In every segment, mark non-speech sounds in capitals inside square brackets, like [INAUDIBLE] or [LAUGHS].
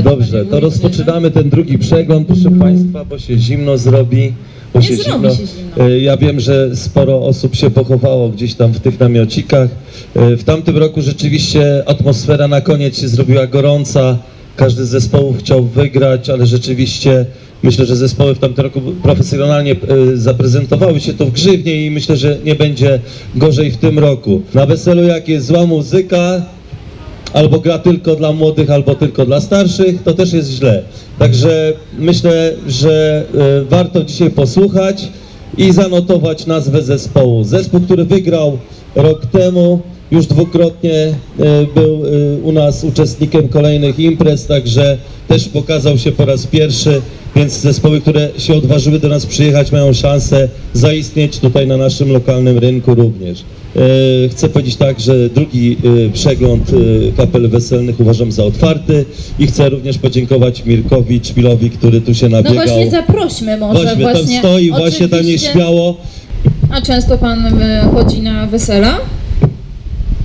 Dobrze, to rozpoczynamy ten drugi przegląd, proszę Państwa, bo się zimno zrobi. Bo Nie zrobi się zimno. E, Ja wiem, że sporo osób się pochowało gdzieś tam w tych namiocikach. E, W tamtym roku rzeczywiście atmosfera na koniec się zrobiła gorąca. Każdy z zespołów chciał wygrać, ale rzeczywiście myślę, że zespoły w tamtym roku profesjonalnie e, zaprezentowały się to w grzywnie i myślę, że nie będzie gorzej w tym roku. Na weselu jak jest zła muzyka, albo gra tylko dla młodych, albo tylko dla starszych, to też jest źle. Także myślę, że e, warto dzisiaj posłuchać i zanotować nazwę zespołu. Zespół, który wygrał rok temu, już dwukrotnie e, był e, u nas uczestnikiem kolejnych imprez, także też pokazał się po raz pierwszy, więc zespoły, które się odważyły do nas przyjechać, mają szansę zaistnieć tutaj na naszym lokalnym rynku również. E, Chcę powiedzieć tak, że drugi e, przegląd e, kapel weselnych uważam za otwarty i chcę również podziękować Mirkowi Czpilowi, który tu się No nabiegał. właśnie zaprośmy może Właśnie tam właśnie. stoi, właśnie tam oczywiście. nieśmiało. A często pan chodzi na wesela?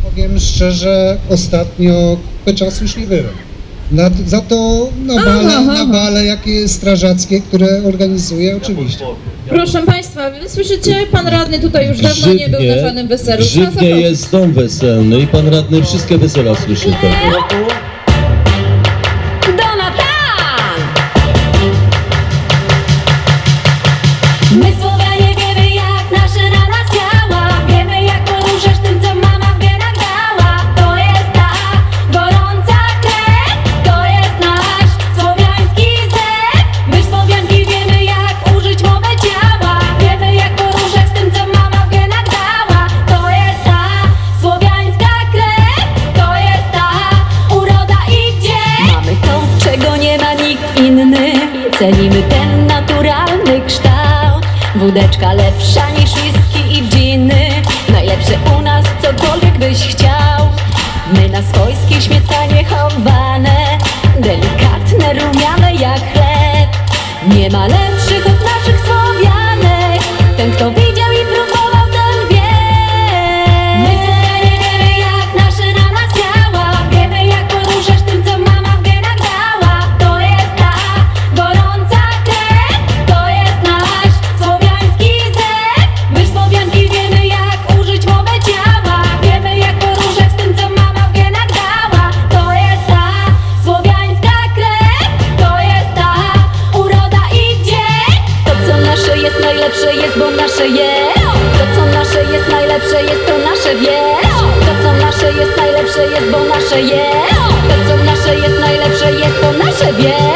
Powiem szczerze, ostatnio czasu już nie byłem. Na, za to na Aha, bale, aha. na bale jakie strażackie, które organizuję oczywiście. Proszę państwa, wy słyszycie, pan radny tutaj już dawno nie był na żadnym weselu. Żywnie jest dom weselny i pan radny wszystkie wesela słyszy tak. Lepsza niż whisky i dżiny Najlepsze u nas cokolwiek byś chciał. My na swojskiej śmietanie chowane Delikatne, rumiane jak chleb. Nie ma lepszych najlepsze jest bo nasze jest. To co nasze jest najlepsze jest to nasze wiesz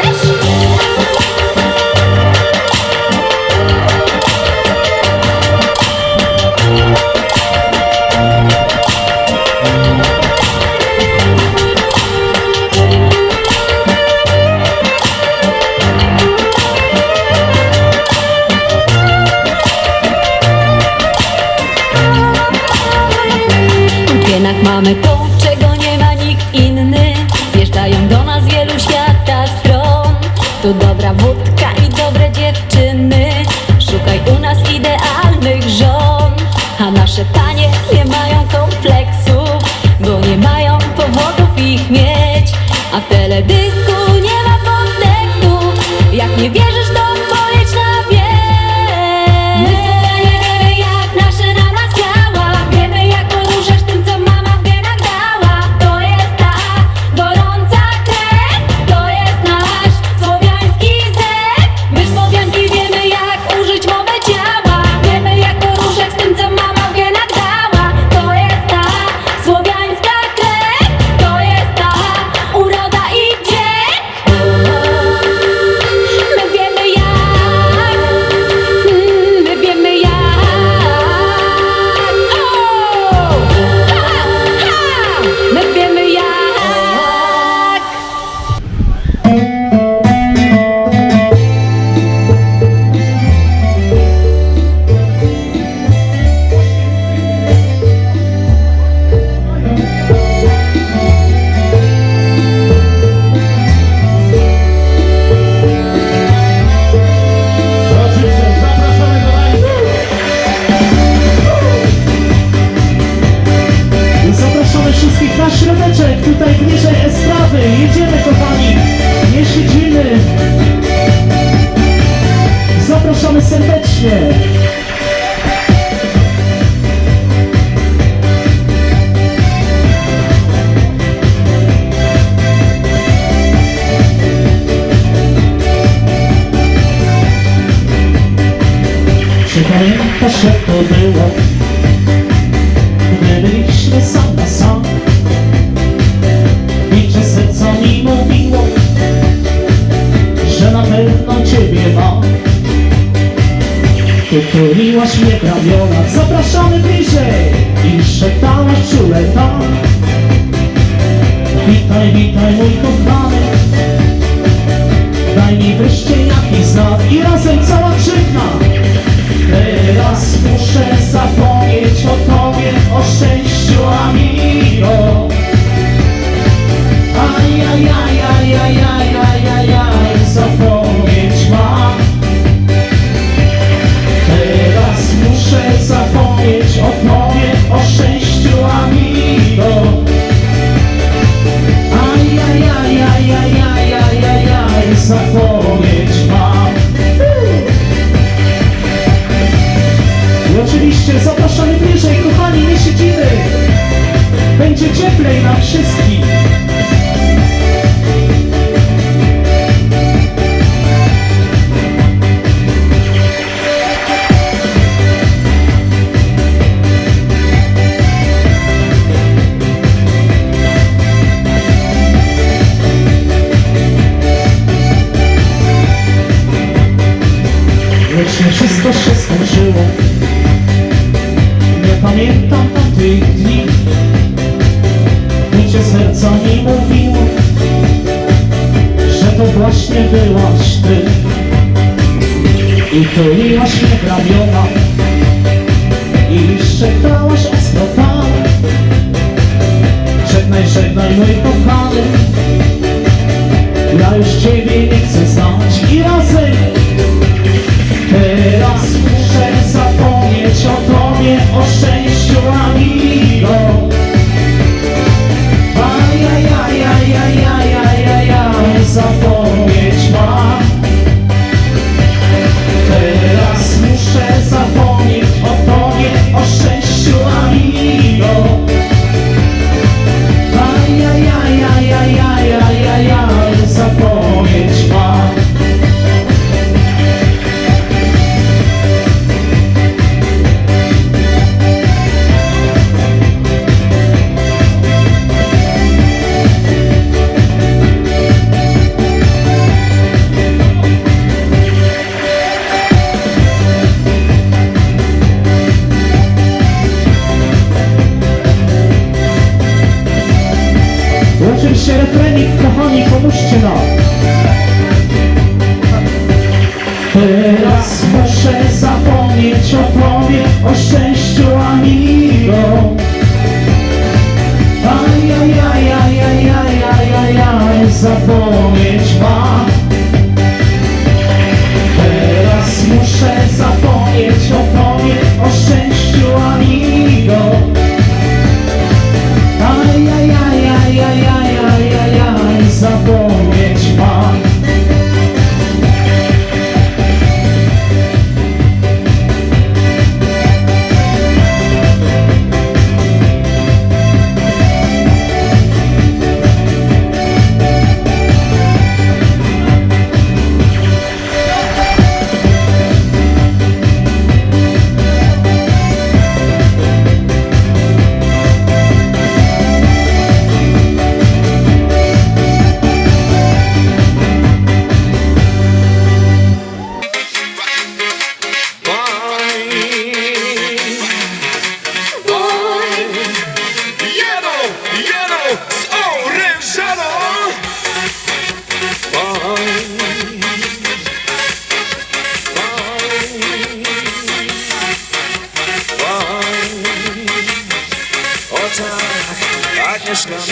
Ramionach Zapraszamy bliżej I szeptałaś czule tak Witaj, witaj mój kochany. Daj mi wreszcie jakiś znak I razem cała krzykna Teraz muszę zapomnieć o tobie, o szczęściu amigo Ajajajajajajajajaj, zapomnieć mam love. Lecz nie wszystko się skończyło. Nie pamiętam tamtych dni. Gdzie serca mi mówiło Że to właśnie byłaś ty. I tuliłaś mnie w ramiona I szeptałaś ostro tak Żegnaj, żegnaj mój kochany. Ja już Ciebie nie chcę znać. I razem запомнить вам.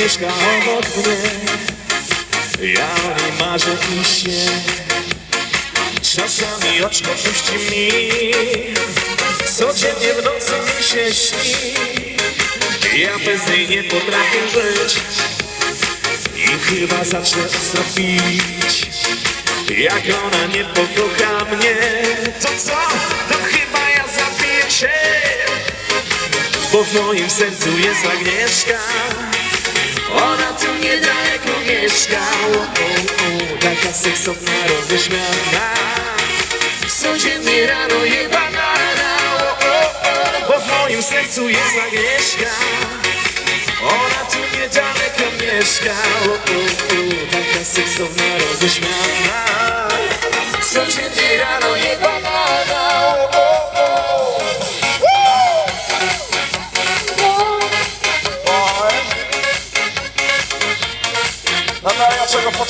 Mieszka obok mnie. Ja o niej marzę i się Czasami oczko puści mi. Codziennie w nocy mi się śni. Ja bez niej nie potrafię żyć. I chyba zacznę ostro pić Jak ona nie pokocha mnie To co? To chyba ja zabiję się Bo w moim sercu jest Agnieszka Ona tu niedaleko mieszka o, o, o, Taka seksowna, roześmiana Codziennie rano je banana moim sercu jest Agnieszka. Ona tu niedaleko mieszka Taka seksowna, roześmiana Codziennie rano je banana.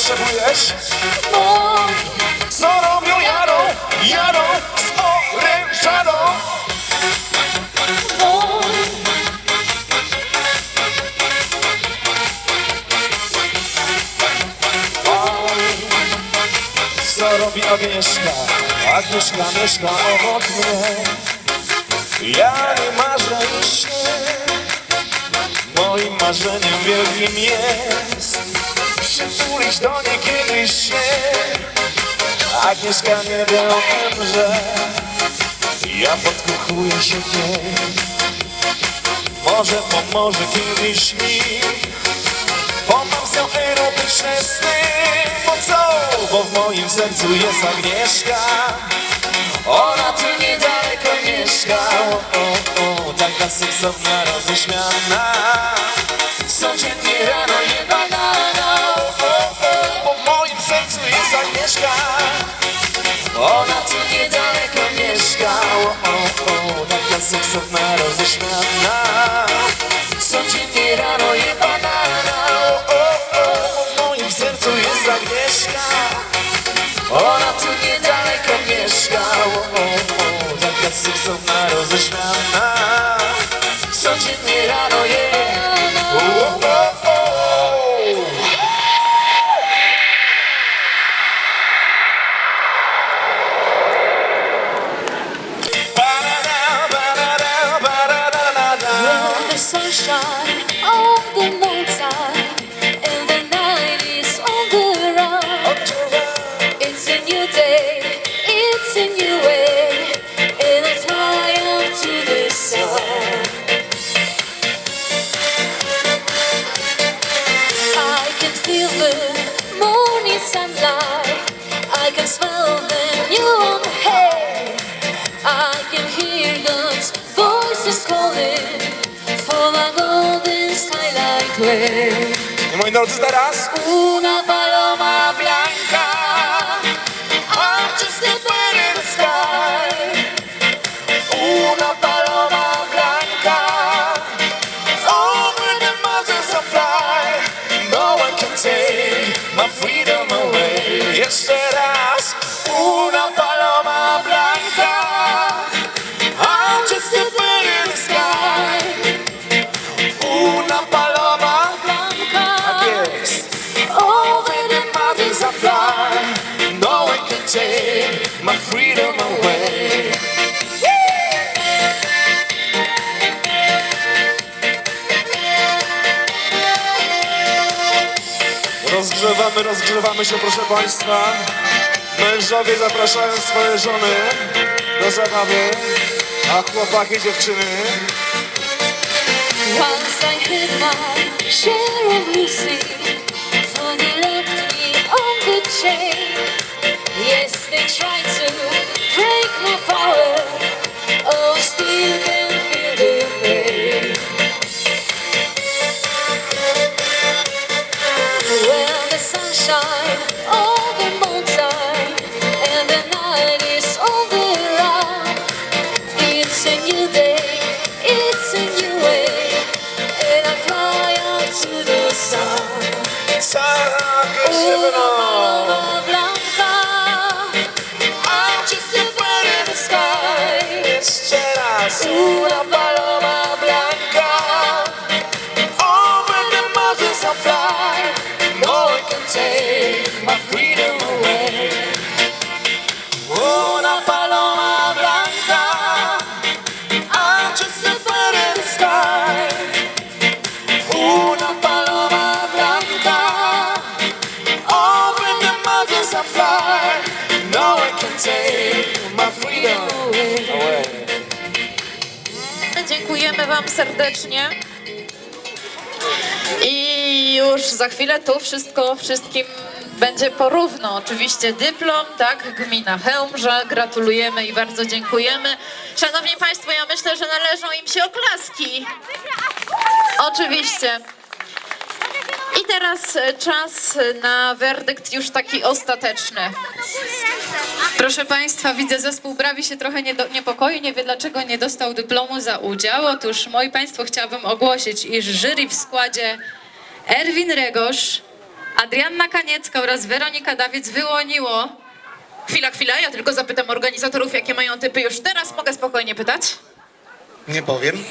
Potrzebujesz? Co robią jadą, jadą z orężadą Co robi Agnieszka? Agnieszka mieszka obok mnie. Ja nie marzę śnię Moim marzeniem wielkim jest Przytulić do niej kiedyś się Agnieszka nie wie o tym, że Ja podkochuję się w niej. Może pomoże kiedyś mi. Bo mam z erotyczne sny. Bo co? Bo w moim sercu jest Agnieszka. Ona tu niedaleko mieszka. O, o, o, Taka seksowna, roześmiana Codziennie rano je sunshine I moi drodzy, teraz Una paloma blanca, I'm just a bird in the sky. Una paloma blanca Over the mountains I fly No one can take my freedom away Jeszcze raz Una paloma blanca I'm just a Rozgrzewamy, się proszę Państwa. Mężowie zapraszają swoje żony do zabawy. A chłopaki dziewczyny. Once I my share of left me on the chain. Yes, they to Dziękujemy Wam serdecznie. I już za chwilę tu wszystko wszystkim będzie porówno. Oczywiście dyplom, tak, gmina Chełmża, gratulujemy i bardzo dziękujemy. Szanowni Państwo, ja myślę, że należą im się oklaski. Oczywiście. I teraz e, czas na werdykt już taki ostateczny. Proszę Państwa, widzę zespół Brawi się trochę nie do, niepokoi, nie wie dlaczego nie dostał dyplomu za udział. Otóż, moi Państwo, chciałabym ogłosić, iż jury w składzie Erwin Regosz, Adrianna Kaniecka oraz Weronika Dawic wyłoniło... Chwila, chwila, ja tylko zapytam organizatorów, jakie mają typy już teraz. Mogę spokojnie pytać? Nie powiem.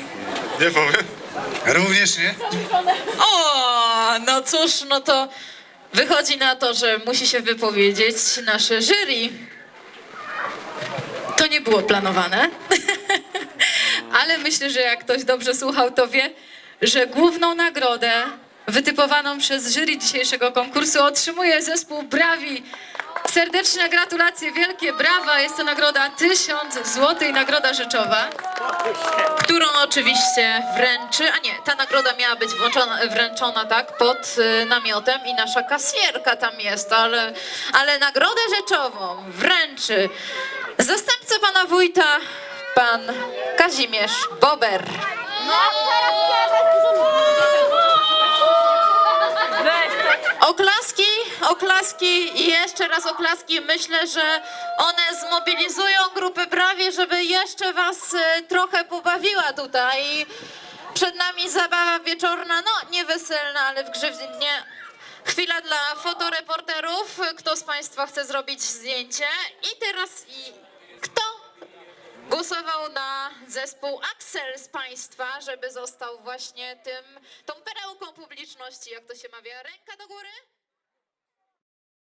Nie powiem. Również nie. O, no cóż, no to wychodzi na to, że musi się wypowiedzieć nasze jury. To nie było planowane, [LAUGHS] ale myślę, że jak ktoś dobrze słuchał, to wie, że główną nagrodę wytypowaną przez jury dzisiejszego konkursu otrzymuje zespół Brawi. Serdeczne gratulacje, wielkie brawa. Jest to nagroda 1000 zł, nagroda rzeczowa którą oczywiście wręczy, a nie, ta nagroda miała być włączona, wręczona tak pod y, namiotem i nasza kasjerka tam jest, ale, ale nagrodę rzeczową wręczy zastępca pana wójta, pan Kazimierz Bober. Oklaski, oklaski i jeszcze raz oklaski. Myślę, że one zmobilizują grupę prawie, żeby jeszcze was e, trochę pobawiła tutaj. Przed nami zabawa wieczorna, no nie weselna, ale w grzywnie. Chwila dla fotoreporterów. Kto z Państwa chce zrobić zdjęcie? I teraz i kto głosował na zespół Axel z Państwa, żeby został właśnie tym, tą perełką publiczności, jak to się mawia. Ręka do góry.